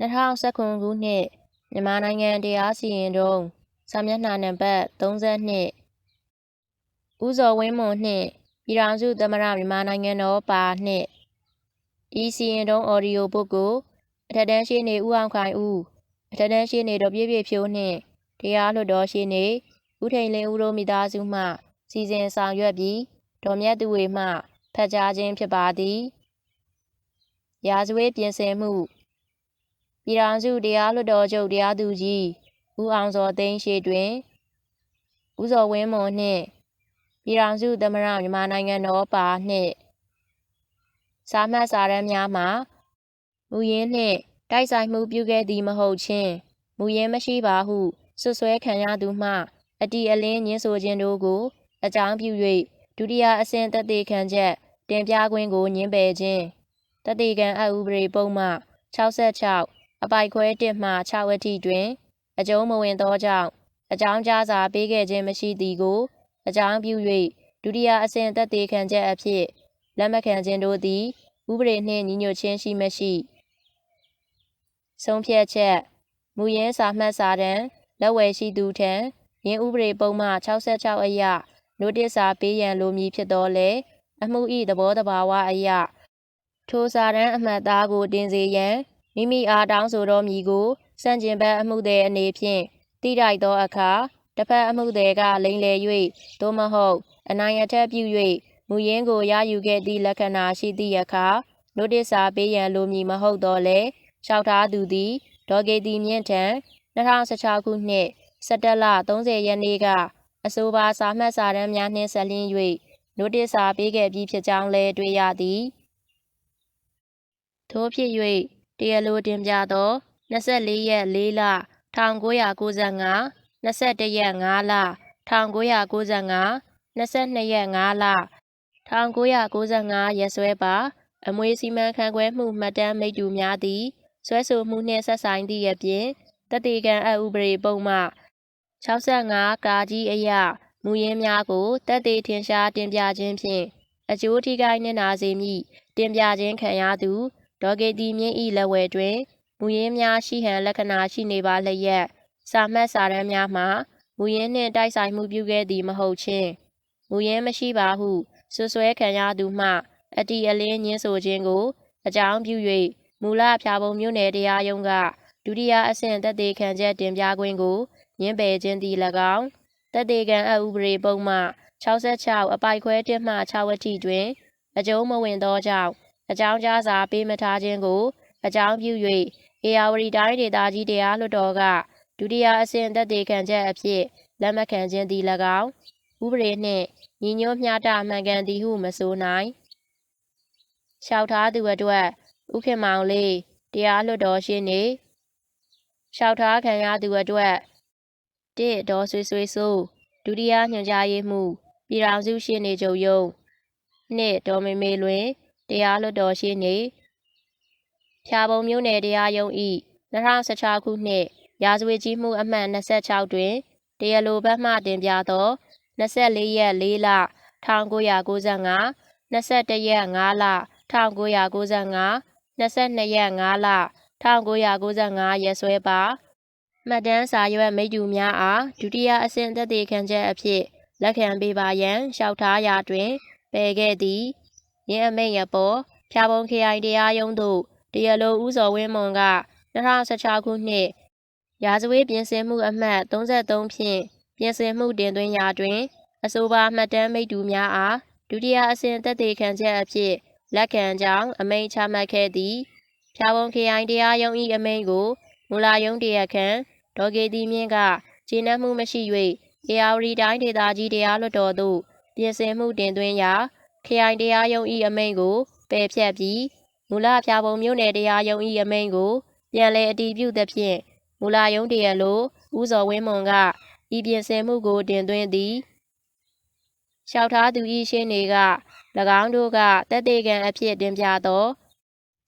2019ခုနှစ်မြန်မာနိုင်ငံတရားစီရင်တုန်းစာမျက်နှာနံပါတ်32ဦးစောဝင်းမွန်နှင့်ပြည်ထောင်စုသမ္မတမြန်မာနိုင်ငံတော်ပါနှင့်ဤစီရင်တုန်းအော်ဒီယိုဘုတ်ကိုအထက်တန်းရှင်းနေဦးအောင်ခိုင်ဦးအထက်တန်းရှင်းနေတော်ပြည့်ပြည့်ဖြိုးနှင့်တရားလွှတ်တော်ရှင်းနေဦးထိန်လင်းဦးတို့မိသားစုမှ စီစဉ်ဆောင်ရွက်ပြီးဒေါ်မြတ်သူဝေမှဖတ်ကြားခြင်းဖြစ်ပါသည်ရာဇဝတ်ပြင်ဆင်မှု ပြည်ထောင်စုတရားလွှတ်တော်ချုပ်တရားသူကြီးဦးအောင်စောသိန်းရှိတွင်ဦးစောဝင်းမွန်နှင့်ပြည်ထောင်စုသမ္မတမြန်မာနိုင်ငံတော်ပါနှင့်စာမှတ်စာတမ်းများမှာမူရင်းနှင့်တိုက်ဆိုင်မှုပြုခဲ့သည်မဟုတ်ချင်းမူရင်းမရှိပါဟုဆွဆွဲခံရသူမှ အတီအလင်းညင်းဆိုခြင်းတို့ကို အကြောင်းပြု၍ဒုတိယအဆင့်သက်သေခံချက်တင်ပြခွင့်ကိုညှင်းပယ်ခြင်းသက်သေခံအပ်ဥပဒေပုံမှ66 အပိုက်ခွဲ1မှ6ဝတိတွင် အကျုံးမဝင်သောကြောင့်အကြောင်းကြားစာပေးခဲ့ခြင်းမရှိသည်ကို အကြောင်းပြု၍ဒုတိယအဆင့်သက်သေခံချက်အဖြစ်လက်မခံခြင်းတို့သည်ဥပဒေနှင့်ညီညွတ်ခြင်းရှိမရှိဆုံးဖြတ်ချက်မူရင်းစာမှတ်စာတမ်းလက်ဝယ်ရှိသူထံရင်းဥပဒေပုံမှ66အရနိုတစ်စာပေးရန်လိုမည်ဖြစ်သောလေအမှု၏သဘောတဘာဝအရထိုစာတမ်းအမှတ်သားကိုတင်စေရန် မိမိအားတောင်းဆိုတော်မူကိုစန့်ကျင်ဘက်အမှုသည်အနေဖြင့်တိတိုက်သောအခါတစ်ဖက်အမှုသည်ကလိမ်လည်၍သို့မဟုတ်အနိုင်အထက်ပြု၍မူရင်းကိုရယူခဲ့သည့်လက္ခဏာရှိသည့်အခါနိုတစ်စာပေးရန်လိုမည်မဟုတ်တော့လေလျှောက်ထားသူသည်ဒေါ်ကေတီမြင့်ထံ2016ခုနှစ်စက်တက်လ30ရက်နေ့ကအဆိုပါစာမှတ်စာတမ်းများနှင့်ဆက်လင်း၍နိုတစ်စာပေးခဲ့ပြီးဖြစ်ကြောင်းလည်းတွေ့ရသည်ထို့ဖြစ်၍ တရားလိုတင်ပြသော24ရက်4လ1995 21ရက်5လ1995 22ရက်5လ1995ရက်စွဲပါ အမွေစီမံခန့်ခွဲမှုမှတ်တမ်းမိတ္တူများသည်ဆွဲဆိုမှုနှင့်ဆက်ဆိုင်သည့်အပြင်တတိကံအဥပဒေပုံမှ65ကာကြီးအရမူရင်းများကိုတက်သေးထင်ရှားတင်ပြခြင်းဖြင့်အကျိုးထိခိုက်နစ်နာစေမည့်တင်ပြခြင်းခံရသူ ဒေါ်ကေတီမြင့်ဤလက်ဝဲတွင်မူရင်းများရှိဟန်လက္ခဏာရှိနေပါလျက်စာမှတ်စာတမ်းများမှာမူရင်းနှင့်တိုက်ဆိုင်မှုပြုခဲ့သည်မဟုတ်ချင်းမူရင်းမရှိပါဟုဆွဆွဲခံရသူမှ အတီအလင်းညင်းဆိုခြင်းကို အကြောင်းပြု၍မူလဖြာပုံမျိုးနယ်တရားရုံးကဒုတိယအဆင့်သက်သေခံချက်တင်ပြခွင့်ကိုညှင်းပယ်ခြင်းသည်၎င်းသက်သေခံအဥပဒေပုံမှ66အပိုက်ခွဲ1မှ6ဝတိတွင် အကျုံးမဝင်သောကြောင့် အကြောင်းကြားစာပေးမထားခြင်းကို အကြောင်းပြု၍အေယာဝတီတိုင်းဒေသကြီးတရားလွှတ်တော်ကဒုတိယအဆင့်သက်သေခံချက်အဖြစ်လက်မခံခြင်းသည်၎င်းဥပဒေနှင့်ညီညွတ်မျှတမှန်ကန်သည်ဟုမဆိုနိုင်လျှောက်ထားသူအတွက်ဥခင်မောင်လေးတရားလွှတ်တော်ရှင်းနေလျှောက်ထားခံရသူအတွက်တစ်ဒေါ်ဆွေဆွေဆိုဒုတိယညွှန်ကြားရေးမှူးပြည်ထောင်စုရှင်းနေချုပ်ရုံးနှစ်ဒေါ်မေမေလွင် တရားလွှတ်တော်ရှင်းနေဖြာပုံမျိုးနယ်တရားရုံးဤ2016ခုနှစ်ရာဇဝတ်ကြီးမှုအမှတ်26တွင်တရားလိုဘက်မှတင်ပြသော24ရက်4လ1995 21ရက်5လ1995 22ရက်5လ1995ရက်စွဲပါမှတ်တမ်းစာရွက်မိတ္တူများအားဒုတိယအဆင့်သက်သေခံချက်အဖြစ်လက်ခံပေးပါရန်လျှောက်ထားရာတွင်ပယ်ခဲ့သည် ရင်းအမိန့်အပေါ်ဖြာပုံခရိုင်တရားရုံးသို့တရားလိုဦးစောဝင်းမွန်က2016ခုနှစ်ရာဇဝတ်ပြင်ဆင်မှုအမှတ်33ဖြင့်ပြင်ဆင်မှုတင်သွင်းရာတွင် အဆိုပါမှတ်တမ်းမိတ္တူများအားဒုတိယအဆင့်သက်သေခံချက်အဖြစ်လက်ခံကြောင်းအမိန့်ချမှတ်ခဲ့သည်ဖြာပုံခရိုင်တရားရုံး၏အမိန့်ကိုမူလာရုံးတရားခံဒေါ်ကေတီမြင့်ကကျေနပ်မှုမရှိ၍အေယာဝတီတိုင်းဒေသကြီးတရားလွှတ်တော်သို့ပြင်ဆင်မှုတင်သွင်းရာ ခရိုင်တရားရုံး၏အမိန့်ကိုပယ်ဖျက်ပြီးမူလဖြာပုံမြို့နယ်တရားရုံး၏အမိန့်ကိုပြန်လည်အတည်ပြုသဖြင့်မူလာရုံးတရားလိုဦးစောဝင်းမွန်ကဤပြင်ဆင်မှုကိုတင်သွင်းသည်လျှောက်ထားသူ၏ရှင်းနေက၎င်းတို့ကတက်သေးကံအဖြစ်တင်ပြသော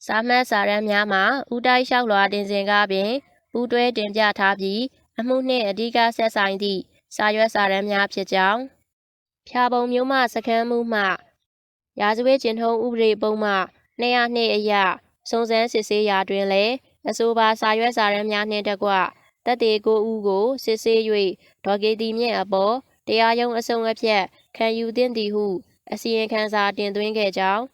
စာမှတ်စာရမ်းများမှာဥတိုက်လျှောက်လွှာတင်စဉ်ကားပင်ပူးတွဲတင်ပြထားပြီးအမှုနှင့်အဓိကဆက်ဆိုင်သည့်စာရွက်စာတမ်းများဖြစ်ကြောင်းဖြာပုံမျိုးမှစခန်းမှုမှ ရာဇဝတ်ကျင့်ထုံးဥပဒေပုံမှ202အရစုံစမ်းစစ်ဆေးရာတွင်လည်းအဆိုပါစာရွက်စာတမ်းများနှင့်တကွတက်တေကိုဦးကိုစစ်ဆေး၍ဒေါ်ကေတီမြင့်အပေါ်တရားရုံးအဆုံးအဖြတ်ခံယူသင့်သည်ဟု အစီရင်ခံစာတင်သွင်းခဲ့ကြောင်း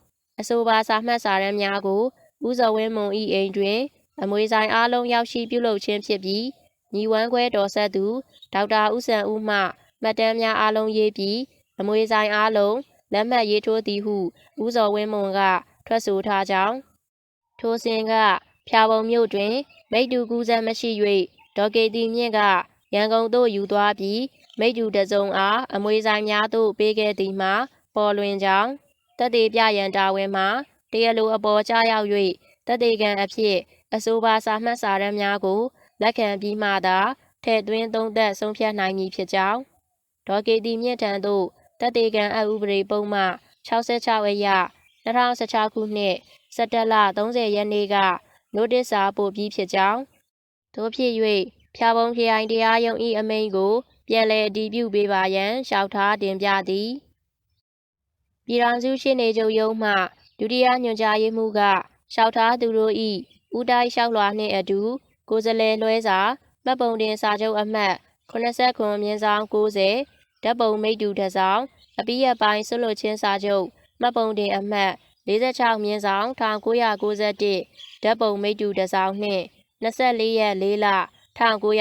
အဆိုပါစာမှတ်စာတမ်းများကိုဦးစောဝင်းမွန်၏အိမ်တွင် အမွေဆိုင်အားလုံးရောက်ရှိပြုလုပ်ခြင်းဖြစ်ပြီးညီဝမ်းခွဲတော်ဆက်သူဒေါက်တာဦးဆန်ဦးမှမှတ်တမ်းများအားလုံးရေးပြီးအမွေဆိုင်အားလုံး လက်မှတ်ရေးထိုးသည်ဟုဦးစောဝင်းမွန်က ထွက်ဆိုထားကြောင်းထိုစဉ်ကဖျာပုံမြို့တွင်မိတ္တူကူးစမ်းမရှိ၍ဒေါ်ကေတီမြင့်ကရန်ကုန်သို့ယူသွားပြီးမိတ္တူတစုံအားအမွေဆိုင်များသို့ပေးခဲ့သည်မှာပေါ်လွင်ကြောင်းတက်သေးပြရန်တာဝန်မှာတရားလိုအပေါ်ကြားရောက်၍တက်သေးကံအဖြစ်အဆိုပါစာမှတ်စာတမ်းများကိုလက်ခံပြီးမှသာထည့်သွင်းသုံးသပ်ဆုံးဖြတ်နိုင်မည်ဖြစ်ကြောင်းဒေါ်ကေတီမြင့်ထံသို့ တက်သေးကံအဥပဒေပုံမှ66အရ2016ခုနှစ်စက်တက်လ30ရက်နေ့ကနိုတစ်စာပို့ပြီးဖြစ်ကြောင်းတို့ဖြစ်၍ဖျာပုံခရိုင်တရားရုံး၏အမိန့်ကို ပြန်လည်အတည်ပြုပေးပါရန်လျှောက်ထားတင်ပြသည်ပြည်ထောင်စုရှင်းနေချုပ်ရုံးမှဒုတိယညွှန်ကြားရေးမှူးကလျှောက်ထားသူတို့၏ဦးတိုင်းလျှောက်လွှာနှင့်အတူကိုယ်စားလှယ်လွှဲစာမှတ်ပုံတင်စာချုပ်အမှတ်89မြင်းဆောင်90 ဓာတ်ပုံမိတ္တူတစ်စောင်းအပိယပိုင်းဆွလွတ်ချင်းစာချုပ်မှတ်ပုံတင်အမှတ်46မြင်းဆောင်1991ဓာတ်ပုံမိတ္တူတစ်စောင်းနှင့်24ရက်4လ1995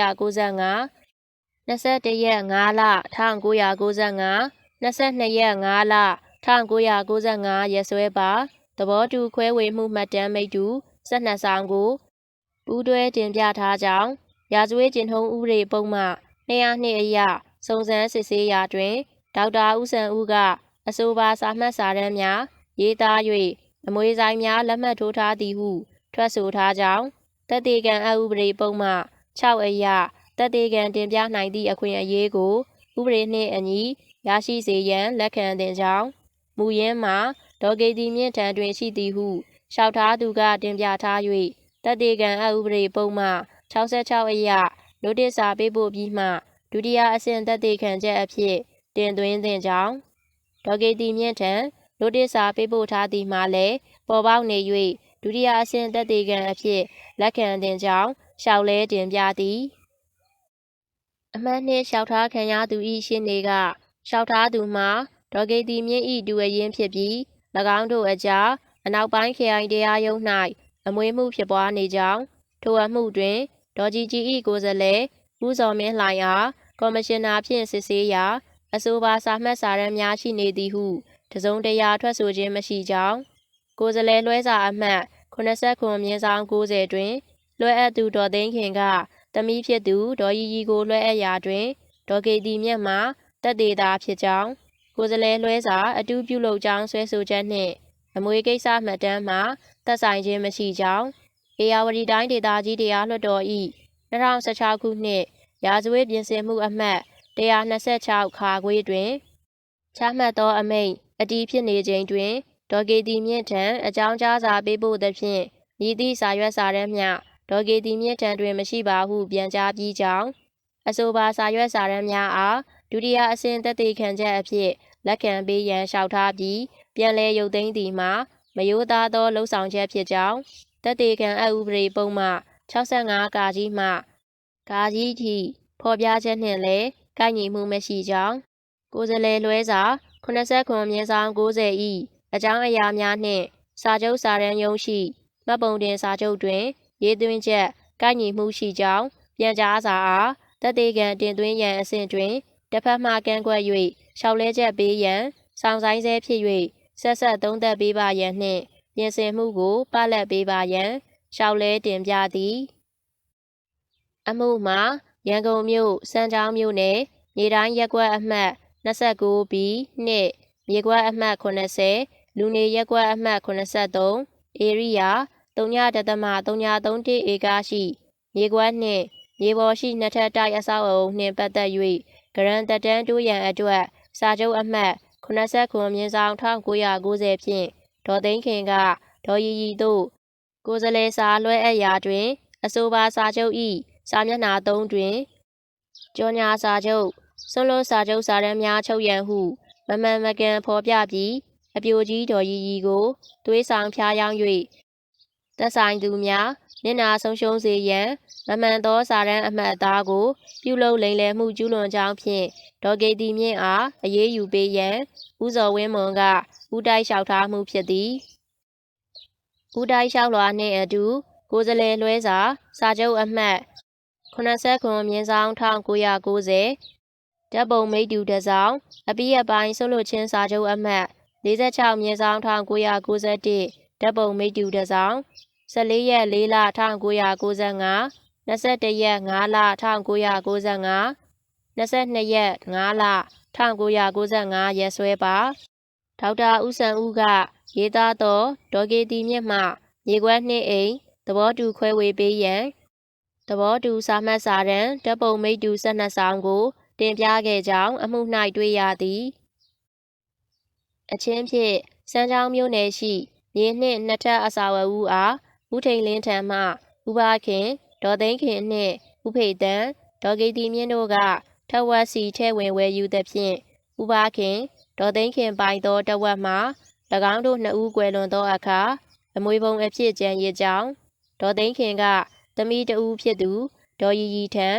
21ရက်5လ1995 22ရက်5လ1995ရက်စွဲပါသဘောတူခွဲဝေမှုမှတ်တမ်းမိတ္တူ12ဆောင်ကိုပူးတွဲတင်ပြထားကြောင်းရာဇဝတ်ကျင့်ထုံးဥပဒေပုံမှ202အရ စုံစမ်းစစ်ဆေးရာတွင်ဒေါက်တာဦးစံဦးကအဆိုပါစာမှတ်စာတမ်းများရေးသား၍အမွေဆိုင်များလက်မှတ်ထိုးထားသည်ဟု ထွက်ဆိုထားကြောင်းတက်တေကံအဥပဒေပုံမှ6အရတက်တေကံတင်ပြနိုင်သည့်အခွင့်အရေးကိုဥပဒေနှင့်အညီရရှိစေရန်လက်ခံတင်ကြောင်းမူရင်းမှာဒေါ်ကေတီမြင့်ထံတွင်ရှိသည်ဟုလျှောက်ထားသူကတင်ပြထား၍တက်တေကံအဥပဒေပုံမှ66အရနိုတစ်စာပေးပို့ပြီးမှ ဒုတိယအဆင့်တက်တေခံချက်အဖြစ်တင်သွင်းသင့်ကြောင်းဒေါ်ကေတီမြင့်ထံနိုတစ်စာပေးပို့ထားသည်မှာလည်းပေါ်ပေါက်နေ၍ဒုတိယအဆင့်တက်တေခံအဖြစ်လက်ခံသင့်ကြောင်းရှောက်လဲတင်ပြသည်အမှတ်နှင့်လျှောက်ထားခံရသူ၏ရှင်းနေကလျှောက်ထားသူမှာဒေါ်ကေတီမြင့်၏ဒူအရင်ဖြစ်ပြီး၎င်းတို့အကြားအနောက်ပိုင်းခရိုင်တရားရုံး၌အမွေမှုဖြစ်ပွားနေကြောင်းထိုအမှုတွင်ဒေါ်ကြီးကြီး၏ကိုယ်စားလှယ်ဦးစော်မင်းလှိုင်အား ကော်မရှင်နာဖြင့်စစ်ဆေးရာအဆိုပါစာမှတ်စာတမ်းများရှိနေသည်ဟုတစုံတရာထွက်ဆိုခြင်းမရှိကြောင်းကိုယ်စားလှယ်လွှဲစာအမှတ်89မြင်းဆောင်90တွင် လွှဲအပ်သူဒေါ်သိန်းခင်ကသမီးဖြစ်သူဒေါ်ရီရီကိုလွှဲအပ်ရာတွင်ဒေါ်ကေတီမြတ်မှတက်သေးတာဖြစ်ကြောင်းကိုယ်စားလှယ်လွှဲစာအတူပြုလုပ်ကြောင်းဆွဲဆိုချက်နှင့်အမွေကိစ္စမှတ်တမ်းမှာသက်ဆိုင်ခြင်းမရှိကြောင်းအေယာဝတီတိုင်းဒေသကြီးတရားလွှတ်တော်၏2016ခုနှစ် ရာဇဝတ်ပြင်ဆင်မှုအမှတ်126ခါခွေးတွင်ချမှတ်သောအမိန့်အတည်ဖြစ်နေချိန်တွင်ဒေါ်ကေတီမြင့်ထံအကြောင်းကြားစာပေးပို့သဖြင့်မြည်သည့်စာရွက်စာတမ်းမျှဒေါ်ကေတီမြင့်ထံတွင်မရှိပါဟုပြန်ကြားပြီးကြောင်းအဆိုပါစာရွက်စာတမ်းများအားဒုတိယအဆင့်သက်သေခံချက်အဖြစ်လက်ခံပေးရန်လျှောက်ထားပြီးပြန်လည်ရုပ်သိမ်းသည်မှာမယိုးသားသောလှုပ်ဆောင်ချက်ဖြစ်ကြောင်းသက်သေခံအဥပဒေပုံမှ65ကာကြီးမှ ကာကြီးထိဖော်ပြချက်နှင့်လည်းကိုက်ညီမှုမရှိကြောင်းကိုယ်စားလှယ်လွှဲစာ89မြင်းဆောင်90ဤအကြောင်းအရာများနှင့်စာချုပ်စာတမ်းရုံးရှိမှတ်ပုံတင်စာချုပ်တွင် ရေးသွင်းချက်ကိုက်ညီမှုရှိကြောင်းပြန်ကြားစာအားတက်သေးကံတင်သွင်းရန်အဆင့်တွင်တစ်ဖက်မှကန့်ကွက်၍ရှောက်လဲချက်ပေးရန်ဆောင်ဆိုင်ဆဲဖြစ်၍ဆက်ဆက်သုံးသက်ပေးပါရန်နှင့် ပြင်ဆင်မှုကိုပလက်ပေးပါရန်ရှောက်လဲတင်ပြသည် အမှုမှာရန်ကုန်မြို့စမ်းချောင်းမြို့နယ်မြေတိုင်းရက်ကွက်အမှတ် 29 B နှစ်မြေကွက်အမှတ်80လူနေရက်ကွက်အမှတ်83ဧရိယာ3.3.331ဧကရှိမြေကွက်နှင့်မြေပေါ်ရှိနှစ်ထပ်တိုက်အဆောက်အအုံနှင့်ပတ်သက်၍ဂရန်တက်တန်းတိုးရန်အတွက်စာချုပ်အမှတ်89မြင်းဆောင်1990ဖြင့်ဒေါ်သိန်းခင်ကဒေါ်ရီရီတို့ကိုယ်စားလှယ်စာလွှဲအပ်ရာတွင် အဆိုပါစာချုပ်၏ စာမျက်နှာ3တွင်ကြောညာစာချုပ်ဆွလို့စာချုပ်စာတမ်းများချုပ်ရန်ဟု မမှန်မကန်ဖော်ပြပြီးအပြိုကြီးတော်ရီရီကိုသွေးဆောင်ဖျားယောင်း၍သက်ဆိုင်သူများမျက်နာဆုံးရှုံးစေရန်မမှန်သောစာရန်အမှတ်အသားကို ပြုလုပ်လိမ်လည်မှုကျူးလွန်ကြောင်းဖြင့်ဒေါ်ဂေတီမြင့်အားအရေးယူပေးရန်ဦးစော်ဝင်းမွန်ကဦးတိုက်လျှောက်ထားမှုဖြစ်သည်ဦးတိုက်လျှောက်လွှာနှင့်အတူကိုယ်စားလှယ်လွှဲစာစာချုပ်အမှတ် 89မြင်းဆောင်1990ဓာတ်ပုံမိတ္တူတစ်စောင်းအပိယပိုင်းဆွလို့ချင်းစာချုပ်အမှတ်46မြင်းဆောင်1991ဓာတ်ပုံမိတ္တူတစ်စောင်း14ရက်4လ1995 21ရက်5လ1995 22ရက်5လ1995ရက်စွဲပါဒေါက်တာဦးစံဦးကရေးသားသောဒေါ်ကေတီမြင့်မှမြေခွက်နှင့်အိမ်သဘောတူခွဲဝေပေးရန် သဘောတူစာမှတ်စာတမ်းဓာတ်ပုံမိတ္တူ12ဆောင်ကို တင်ပြခဲ့ကြောင်းအမှု၌တွေ့ရသည်အချင်းဖြင့်စမ်းချောင်းမြို့နယ်ရှိမြေနှင့်နှစ်ထပ်အစာဝအူအားဦးထိန်လင်းထံမှဥပါခင်ဒေါ်သိန်းခင်နှင့်ဥဖေတန်ဒေါ်ဂီတီမြင့်တို့ကထက်ဝက်စီထဲဝင်ဝယ်ယူသဖြင့်ဥပါခင်ဒေါ်သိန်းခင်ပိုင်သောတဝက်မှာ၎င်းတို့နှစ်ဦးကွယ်လွန်သောအခါအမွေပုံအဖြစ်ကြံရစ်ကြောင်းဒေါ်သိန်းခင်က သမီးတဦးဖြစ်သူဒေါ်ရီရီထံ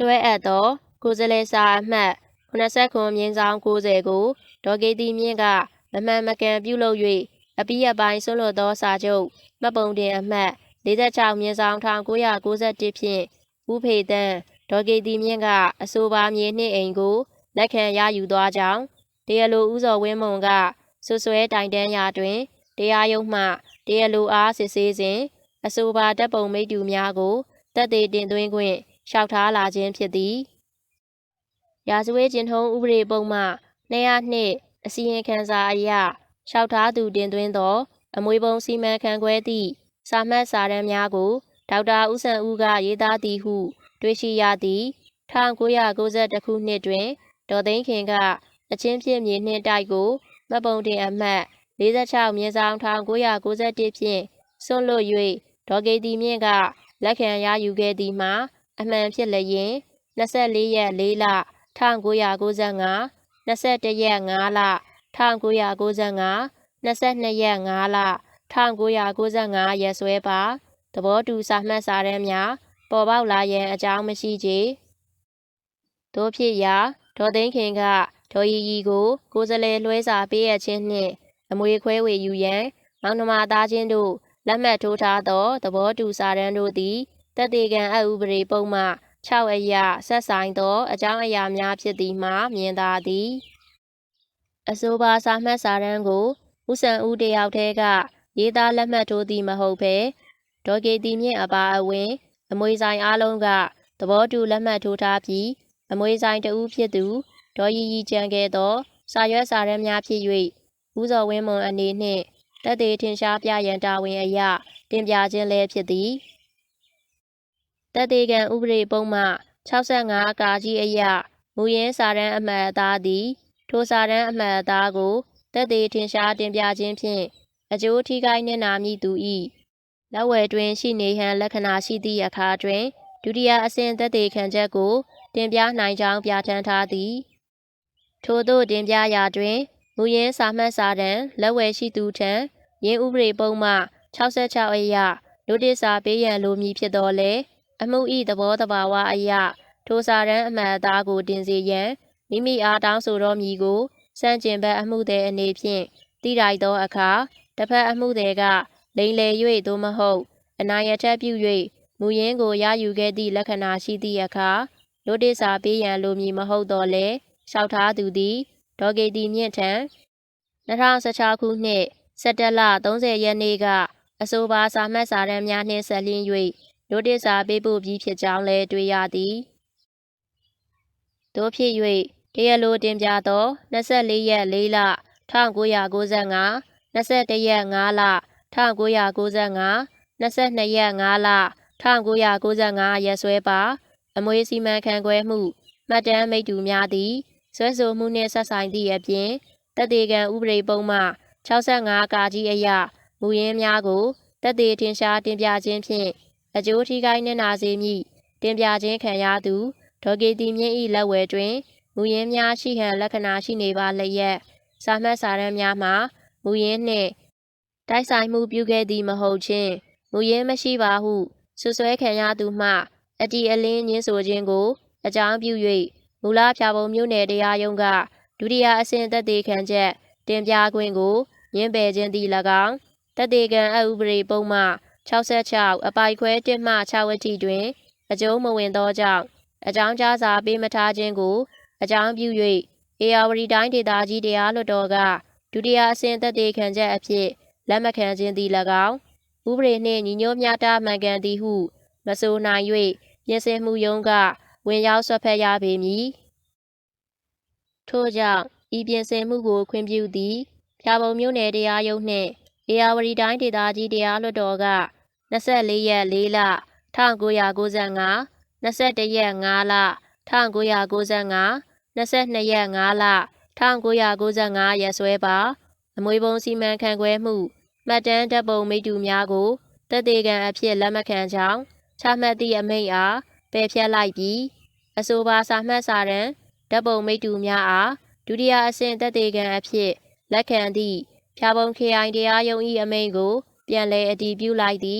လွှဲအပ်သောကိုယ်စလဲစာအမှတ်89မြင်းဆောင်90ကိုဒေါ်ကေတီမြင့်ကမမှန်မကန်ပြုလုပ်၍အပိယပိုင်းဆွလွတ်သောစာချုပ်မှတ်ပုံတင်အမှတ်46မြင်းဆောင်1991ဖြင့်ဦးဖေတန်းဒေါ်ကေတီမြင့်ကအဆိုပါမြေနှင့်အိမ်ကိုလက်ခံရယူသွားကြောင်းတရားလိုဦးစော်ဝင်းမုံကဆွဆွဲတိုင်တန်းရာတွင်တရားရုံးမှတရားလိုအားစစ်ဆေးစဉ် အဆိုပါတပ်ပုံမိတ္တူများကိုတက်သေးတင်သွင်းခွင့်လျှောက်ထားလာခြင်းဖြစ်သည်ရာဇဝဲကျင်ထုံးဥပဒေပုံမှ202အစီရင်ခံစာအရလျှောက်ထားသူတင်သွင်းသော အမွေပုံစီမံခန့်ခွဲသည့်စာမှတ်စာတမ်းများကိုဒေါက်တာဦးဆန်ဦးကရေးသားသည်ဟု တွေ့ရှိရသည်1992ခုနှစ်တွင်ဒေါ်သိန်းခင်ကအချင်းဖြစ်မြေနှင့်တိုက်ကိုမပုံတင်အမှတ်46မြင်းဆောင်1991ဖြင့် စွန့်လွတ်၍ဒေါ်ဂေတီမြင့်ကလက်ခံရယူခဲ့သည်မှာ အမှန်ဖြစ်လျင်24ရက်4လ1995 21ရက်5လ1995 22ရက်5လ1995ရက်စွဲပါသဘောတူစာမှတ်စာတမ်းများပေါ်ပေါက်လာရန်အကြောင်းမရှိချေတို့ဖြစ်ရာဒေါ်သိန်းခင်ကဒေါ်ရီရီကိုကိုယ်စလဲလွှဲစာပေးရခြင်းနှင့်အမွေခွဲဝေယူရန်မောင်နှမသားချင်းတို့ လက်မှတ်ထိုးထားသောသဘောတူစာတမ်းတို့သည်တက်သေးကံအဥပဒေပုံမှ6အရာဆက်ဆိုင်သော အကြောင်းအရာများဖြစ်သည်မှာမြင်သာသည်အဆိုပါစာမှတ်စာတမ်းကိုဦးစံဦးတယောက်တည်းကရေးသားလက်မှတ်ထိုးသည်မဟုတ်ဘဲဒေါ်ကေတီမြင့်အပါအဝင် အမွေဆိုင်အားလုံးကသဘောတူလက်မှတ်ထိုးထားပြီးအမွေဆိုင်တဦးဖြစ်သူဒေါ်ရီရီကြံခဲ့သောစာရွက်စာတမ်းများဖြစ်၍ဦးစော်ဝင်းမွန်အနေနှင့် တက်သေးထင်ရှားပြရန်တာဝန်အရတင်ပြခြင်းလည်းဖြစ်သည်တက်သေးကံဥပဒေပုံမှ65ကာကြီးအရမူရင်းစာတမ်းအမှတ်အသားသည် ထိုစာတမ်းအမှတ်အသားကိုတက်သေးထင်ရှားတင်ပြခြင်းဖြင့်အကျိုးထိခိုက်နှင့်နာမည်သူ၏လက်ဝဲတွင်ရှိနေဟန်လက္ခဏာရှိသည့်အခါတွင်ဒုတိယအဆင့်သက်သေခံချက်ကို တင်ပြနိုင်ကြောင်းပြဋ္ဌာန်းထားသည် ထို့သို့တင်ပြရာတွင်မူရင်းစာမှတ်စာတမ်းလက်ဝဲရှိသူထံ ရင်းဥပဒေပုံမှ66အရလူတစ္စာပေးရန်လိုမည်ဖြစ်တော်လဲအမှုဤသဘောတဘာဝအရထိုစာတမ်းအမှန်အသားကိုတင်စီရန်မိမိအားတောင်းဆိုတော်မူကိုစန့်ကျင်ဘက်အမှုသည်အနေဖြင့်တိတိုက်သောအခါတစ်ဖက်အမှုသည်ကလိန်လေ၍သို့မဟုတ် အနိုင်အထက်ပြု၍မူရင်းကိုရယူခဲ့သည့်လက္ခဏာရှိသည့်အခါနိုတစ်စာပေးရန်လိုမည်မဟုတ်တော့လဲလျှောက်ထားသူသည်ဒေါ်ဂေတီမြင့်ထံ2016ခုနှစ် စက်တလ30ရက်နေ့ကအဆိုပါစာမှတ်စာတမ်းများနှင့်ဆက်လျင်း၍နိုတစ်စာပေးပို့ပြီးဖြစ်ကြောင်းလည်းတွေ့ရသည်တို့ဖြစ်၍တရားလိုတင်ပြသော24ရက်4လ1995 21ရက်5လ1995 22ရက်5လ1995ရက်စွဲပါအမွေစီမံခန့်ခွဲမှုမှတ်တမ်းမိတ္တူများသည်ဆွဲဆိုမှုနှင့်ဆက်ဆိုင်သည့်အပြင်တက်သေးကံဥပဒေပုံမှ 65ကာကြီးအရမူရင်းများကိုတက်သေးထင်ရှားတင်ပြခြင်းဖြင့်အကျိုးထိခိုက်နှင့်နာစေမည်တင်ပြခြင်းခံရသူဒေါ်ကေတီမြင့်၏လက်ဝဲတွင်မူရင်းများရှိဟန်လက္ခဏာရှိနေပါလျက်စာမှတ်စာတမ်းများမှာမူရင်းနှင့်တိုက်ဆိုင်မှုပြုခဲ့သည်မဟုတ်ချင်းမူရင်းမရှိပါဟုဆွဆွဲခံရသူမှအတီအလင်းညင်းဆိုခြင်းကို အကြောင်းပြု၍မူလဖြာပုံမြို့နယ်တရားရုံးကဒုတိယအဆင့်သက်သေခံချက်တင်ပြခွင့်ကို ညှင်းပယ်ခြင်းသည်၎င်းသက်သေခံအဥပဒေပုံမှ66အပိုက်ခွဲ1မှ6ဝတိတွင် အကျုံးမဝင်သောကြောင့်အကြောင်းကြားစာပေးမထားခြင်းကိုအကြောင်းပြု၍အေယာဝတီတိုင်းဒေသကြီးတရားလွှတ်တော်ကဒုတိယအဆင့်သက်သေခံချက်အဖြစ်လက်မခံခြင်းသည်၎င်းဥပဒေနှင့်ညီညွတ်မျှတမှန်ကန်သည်ဟု မဆိုနိုင်၍ပြင်ဆင်မှုရုံးကဝင်ရောက်ဆွတ်ဖက်ရပေမည်ထို့ကြောင့်ဤပြင်ဆင်မှုကိုခွင့်ပြုသည် ဖြာပုံမြို့နယ်တရားရုံးနှင့်အေယာဝတီတိုင်းဒေသကြီးတရားလွှတ်တော်က24ရက်4လ1995 21ရက်5လ1995 22ရက်5လ1995ရက်စွဲပါအမွေပုံစီမံခန့်ခွဲမှုမှတ်တမ်းတပ်ပုံမိတ္တူများကိုတက်သေးကံအဖြစ်လက်မခံကြောင်းချမှတ်သည့်အမိန့်အားပယ်ဖျက်လိုက်ပြီးအဆိုပါစာမှတ်စာတမ်းတပ်ပုံမိတ္တူများအားဒုတိယအဆင့်တက်သေးကံအဖြစ် လက်ခံသည့်ဖြာပုံခရိုင်တရားရုံး၏အမိန့်ကို ပြန်လည်အတည်ပြုလိုက်သည်